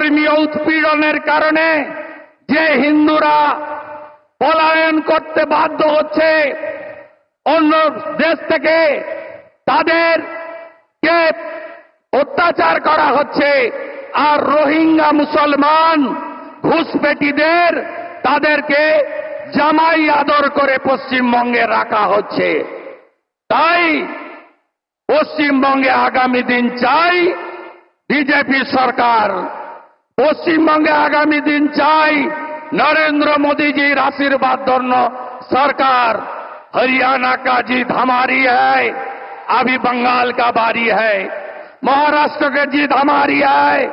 ধর্মীয় উৎপীড়নের কারণে যে হিন্দুরা পলায়ন করতে বাধ্য হচ্ছে, অন্য দেশ থেকে তাদেরকে অত্যাচার করা হচ্ছে। আর রোহিঙ্গা মুসলমান ঘুষপেটিদের তাদেরকে জামাই আদর করে পশ্চিমবঙ্গে রাখা হচ্ছে। তাই পশ্চিমবঙ্গে আগামী দিন চাই বিজেপি সরকার। पश्चिम बंगे आगामी दिन चाह नरेंद्र मोदी जी आशीर्वाद दोनों सरकार हरियाणा का जीत हमारी है अभी बंगाल का बारी है महाराष्ट्र के जीत हमारी है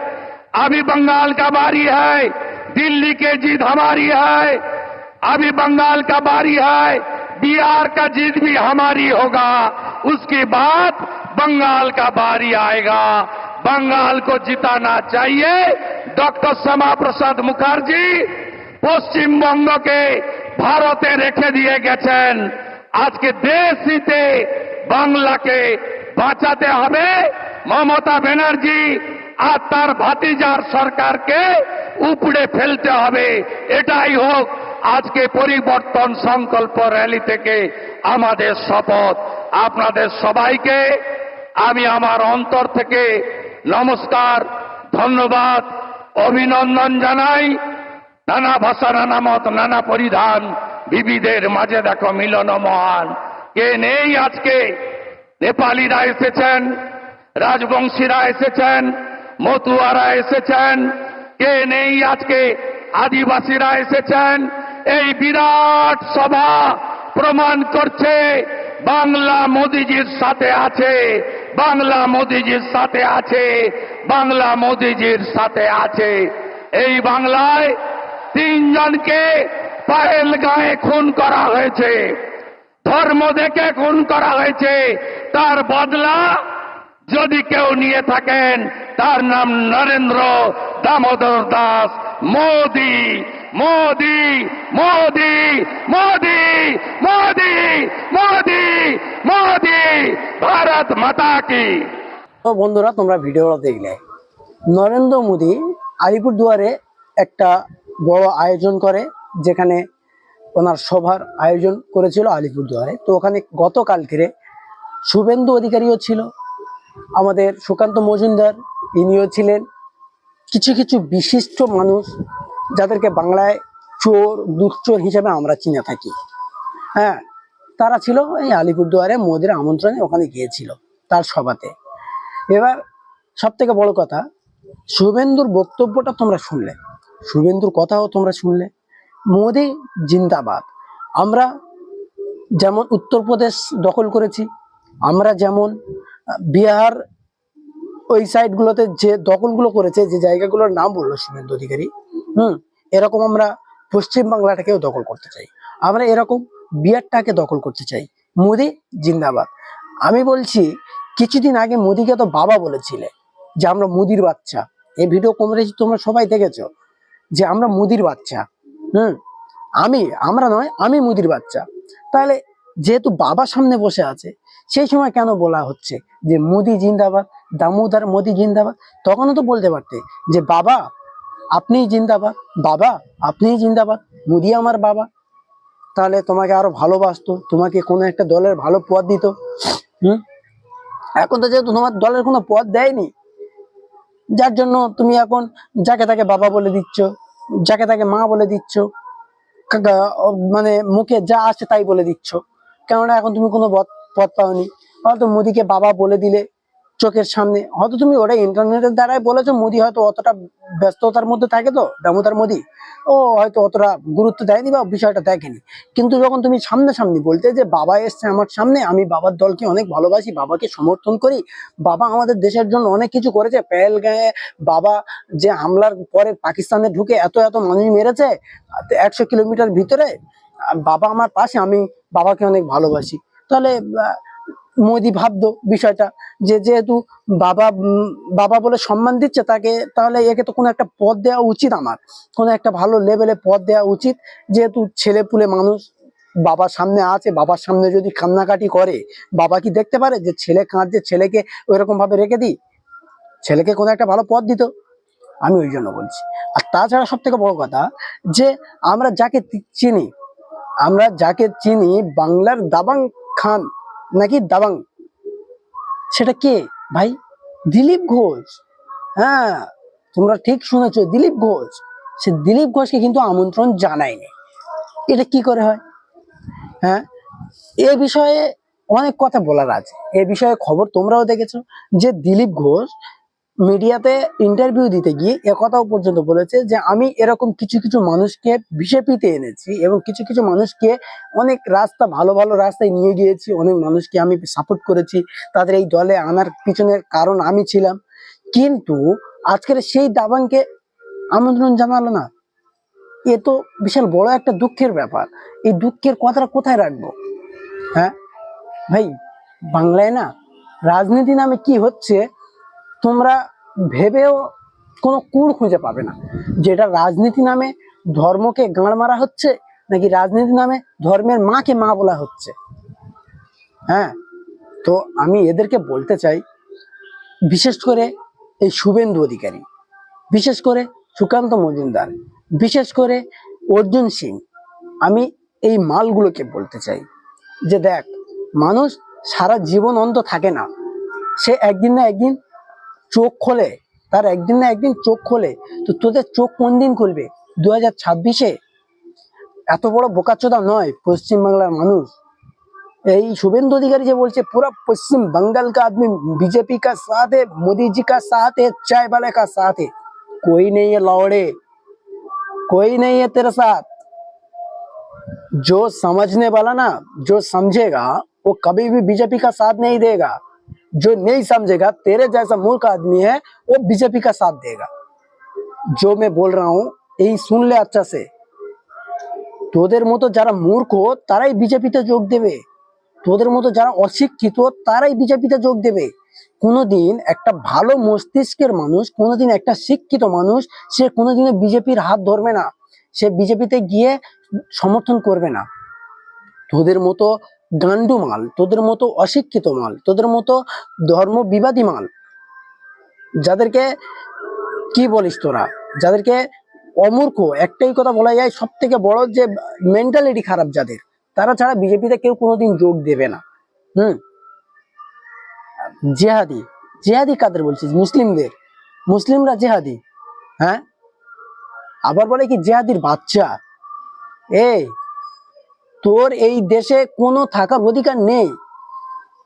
अभी बंगाल का बारी है दिल्ली के जीत हमारी है अभी बंगाल का बारी है बिहार का जीत भी हमारी होगा उसके बाद बंगाल का बारी आएगा बंगाल को जिताना चाहिए डॉक्टर श्यामा प्रसाद मुखर्जी পশ্চিমবঙ্গকে ভারতে রেখে দিয়ে গেছেন আজকে দেশ হিতে বাংলাকে বাঁচাতে হবে মমতা ব্যানার্জি আর তার ভাতিজার সরকারকে উপড়ে ফেলতে হবে এটাই হোক আজকে পরিবর্তন সংকল্প র্যালি থেকে আমাদের শপথ আপনাদের সবাইকে আমি আমার অন্তর থেকে নমস্কার, ধন্যবাদ, অভিনন্দন জানাই। নানা ভাষা, নানা মত, নানা পরিধান বিবিধের মাঝে দেখো মিলন মহান। কে নেই আজকে? নেপালিরা এসেছেন, রাজবংশীরা এসেছেন, মতুয়ারা এসেছেন। কে নেই আজকে? আদিবাসীরা এসেছেন। এই বিরাট সভা প্রমাণ করছে বাংলা মোদিজির সাথে আছে, বাংলা মোদিজির সাথে আছে, বাংলা মোদিজির সাথে আছে। এই বাংলায় তিনজনকে পায়েল গায়ে খুন করা হয়েছে, ধর্ম দেখে খুন করা হয়েছে। তার বদলা যদি কেউ নিয়ে থাকেন, তার নাম নরেন্দ্র দামোদর দাস, মোদি। মোদি মোদি মোদি মোদি মোদি মোদি, ভারত মাতা তো বন্ধুরা, তোমরা ভিডিওটা দেখলে। নরেন্দ্র মোদী আলিপুরদুয়ারে একটা বড় আয়োজন করে, যেখানে ওনার সভার আয়োজন করেছিল আলিপুরদুয়ারে। তো ওখানে গতকালকে শুভেন্দু অধিকারীও ছিল, আমাদের সুকান্ত মজুমদার, ইনিও ছিলেন। কিছু কিছু বিশিষ্ট মানুষ যাদেরকে বাংলায় চোর দুশ্চোর হিসেবে আমরা চিনে থাকি। হ্যাঁ তারা ছিল এই আলিপুরদুয়ারে মোদির আমন্ত্রণে ওখানে গিয়েছিল তার সভাতে। এবার সব থেকে বড় কথা, শুভেন্দুর বক্তব্যটা তোমরা শুনলে, শুভেন্দুর কথাও তোমরা শুনলে। মোদি জিন্দাবাদ। আমরা যেমন উত্তরপ্রদেশ দখল করেছি, আমরা যেমন, বিহার ওই সাইডগুলোতে যে দখলগুলো করেছে, যে জায়গাগুলোর নাম বলল শুভেন্দু অধিকারী হুম, এরকম আমরা পশ্চিম বাংলাটাকেও দখল করতে চাই। আমরা এরকম বিহারটাকে দখল করতে চাই। মোদি জিন্দাবাদ। আমি বলছি, কিছুদিন আগে মোদিকে তো বাবা বলেছিলে যে আমরা মুদির বাচ্চা। এই ভিডিও কভারেজ তোমরা সবাই দেখেছ যে আমরা মুদির বাচ্চা। হুম, আমি, আমরা নয়, আমি মুদির বাচ্চা। তাহলে যেহেতু বাবা সামনে বসে আছে, সেই সময় কেন বলা হচ্ছে যে মোদি জিন্দাবাদ, দামোদর মোদি জিন্দাবাদ? তখনও তো বলতে পারতে যে বাবা আপনিই জিন্দাবাদ। বাবা, আপনিই জিন্দাবাদ। মোদি আমার বাবা। তাহলে তোমাকে আরও ভালোবাসতো, তোমাকে কোনো একটা দলের ভালো পদ দিত। হুম? এখন তো যেহেতু তোমার দলের কোনো পদ দেয়নি, যার জন্য তুমি এখন যাকে তাকে বাবা বলে দিচ্ছ, যাকে তাকে মা বলে দিচ্ছ মানে মুখে যা আসে তাই বলে দিচ্ছ। কেননা এখন তুমি কোনো পদ পাওনি। হয়তো মোদিকে বাবা বলে দিলে চোখের সামনে। হয়তো তুমি ওটা ইন্টারনেটের দ্বারাই বলেছ, মোদি হয়তো অতটা ব্যস্ততার মধ্যে থাকে তো, দামোদর মোদি। ও হয়তো অতটা গুরুত্ব দেয়নি বা বিষয়টা দেখেনি। কিন্তু যখন তুমি সামনে সামনে বলতে যে বাবা এসছে আমার সামনে, আমি বাবার দলকে অনেক ভালোবাসি, বাবাকে সমর্থন করি, বাবা আমাদের দেশের জন্য অনেক কিছু করেছে। পেহেলগাঁয়ে বাবা যে হামলার পরে পাকিস্তানে ঢুকে এত এত মানুষ মেরেছে, একশো কিলোমিটার ভিতরে বাবা আমার পাশে, আমি বাবাকে অনেক ভালোবাসি। তাহলে মোদি ভাবতো বিষয়টা যে যেহেতু বাবা বাবা বলে সম্মান দিচ্ছে তাকে, তাহলে একে তো কোনো একটা পদ দেওয়া উচিত আমার। কোনো একটা ভালো লেভেলে পদ দেওয়া উচিত। যেহেতু ছেলে পুলে মানুষ বাবার সামনে আছে, বাবার সামনে যদি কান্নাকাটি করে, বাবা কি দেখতে পারে যে ছেলে কাঁদছে, ছেলেকে ওইরকম ভাবে রেখে দিই? ছেলেকে কোনো একটা ভালো পদ দিত? আমি ওই জন্য বলছি। আর তাছাড়া সব থেকে বড় কথা যে আমরা যাকে চিনি, আমরা যাকে চিনি বাংলার দাবাং খান নাকি দাবাং? সেটা কে? ভাই, দিলীপ ঘোষ। হ্যাঁ তোমরা ঠিক শুনেছ, দিলীপ ঘোষ। সে দিলীপ ঘোষকে কিন্তু আমন্ত্রণ জানায়নি। এটা কি করে হয়? হ্যাঁ এ বিষয়ে অনেক কথা বলার আছে। এ বিষয়ে খবর তোমরাও দেখেছ যে দিলীপ ঘোষ মিডিয়াতে ইন্টারভিউ দিতে গিয়ে একথাও পর্যন্ত বলেছে যে, আমি এরকম কিছু কিছু মানুষকে বিজেপিতে এনেছি এবং কিছু কিছু মানুষকে অনেক রাস্তা, ভালো ভালো রাস্তায় নিয়ে গিয়েছি। অনেক মানুষকে আমি সাপোর্ট করেছি। তাদের এই দলে আনার পিছনের কারণ আমি ছিলাম। কিন্তু আজকের সেই দাবানকে আমন্ত্রণ জানালো না। এ তো বিশাল বড় একটা দুঃখের ব্যাপার। এই দুঃখের কথাটা কোথায় রাখব? হ্যাঁ? ভাই, বাংলায় না রাজনীতি নামে কি হচ্ছে তোমরা ভেবেও কোনো কুড় খুঁজে পাবে না যেটা রাজনীতি নামে ধর্মকে গাঁড় মারা হচ্ছে নাকি রাজনীতি নামে ধর্মের মাকে মা বলা হচ্ছে। হ্যাঁ তো আমি এদেরকে বলতে চাই, বিশেষ করে এই শুভেন্দু অধিকারী, বিশেষ করে সুকান্ত মজুমদার, বিশেষ করে অর্জুন সিং। আমি এই মালগুলোকে বলতে চাই যে দেখ, মানুষ সারা জীবন অন্ত থাকে না। সে একদিন না একদিন চোখ খোলে তার একদিন না একদিন চোখ খোলে তো তোদের চোখ কোন দিন খুলবে দু হাজার ছাব্বিশে এত বড় বোকাচোদা নয় পশ্চিমবাংলার মানুষ এই শুভেন্দু अधिकारी যে বলছে पूरा पश्चिम बंगाल का आदमी बीजेपी का साथ है मोदी जी का साथ है चाय वाले का साथ है कोई नहीं है लौड़े कोई नहीं है तेरे साथ जो समझने वाला ना जो समझेगा वो कभी भी बीजेपी का साथ नहीं देगा जो नहीं समझेगा तेरे जैसा मूर्ख आदमी है वो बीजेपी का साथ देगा जो मैं बोल रहा हूँ यही सुन ले अच्छा से তোদের মতো যারা মূর্খ তারাই বিজেপিতে যোগ দেবে তোদের মতো যারা অশিক্ষিত তারাই বিজেপিতে যোগ দেবে কোনোদিন একটা ভালো মস্তিষ্কের মানুষ কোনোদিন একটা শিক্ষিত মানুষ সে কোনোদিনও বিজেপির হাত ধরবে না সে বিজেপিতে গিয়ে সমর্থন করবে না তোদের মতো গান্ডু মাল তোদের মতো অশিক্ষিত মাল, তোদের মতো ধর্ম বিবাদী মাল। যাদেরকে, কি বলিস তোরা? যাদেরকে অমূর্খ, একটাই কথা বলা যায় সব থেকে বড় যে মেন্টালিটি খারাপ যাদের, তারা ছাড়া বিজেপিতে কেউ কোনোদিন যোগ দেবে না। হুম? জেহাদি জেহাদি কাদের বলছিস? মুসলিমদের। মুসলিমরা জেহাদি হ্যাঁ? আবার বলে কি জেহাদির বাচ্চা? এই তোর এই দেশে কোনো থাকার অধিকার নেই।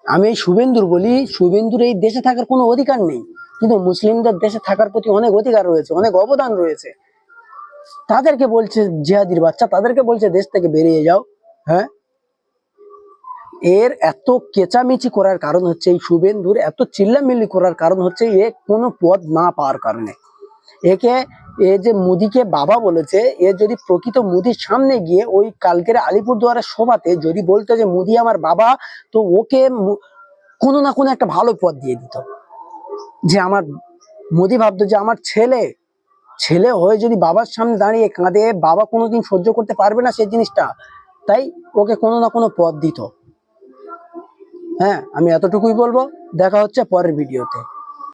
আমি এই শুভেন্দুর বলি, শুভেন্দুর এই দেশে থাকার কোনো অধিকার নেই। কিন্তু মুসলিমদের দেশে থাকার প্রতি অনেক অধিকার রয়েছে, অনেক অবদান রয়েছে। তাদেরকে বলছে, জিহাদির বাচ্চা, তাদেরকে বলছে, দেশ থেকে বেরিয়ে যাও হ্যাঁ? এর এত কেচামেচি করার কারণ হচ্ছে এই শুভেন্দুর, এত চিল্লামিল্লি করার কারণ হচ্ছে এ কোনো পদ না পাওয়ার কারণে। একে এ যে মুদিকে বাবা বলেছে, এ যদি প্রকৃত মুদির সামনে গিয়ে ওই কালকের আলিপুরদুয়ারের সভাতে যদি বলতো যে, মুদি আমার বাবা তো ওকে কোনো না কোনো একটা ভালো পদ দিয়ে দিত। যে আমার, মোদি ভাবতো যে আমার ছেলে ছেলে হয়ে যদি বাবার সামনে দাঁড়িয়ে কাঁদে, বাবা কোনোদিন সহ্য করতে পারবে না সেই জিনিসটা, তাই ওকে কোনো না কোনো পদ দিত। হ্যাঁ আমি এতটুকুই বলব। দেখা হচ্ছে পরের ভিডিওতে।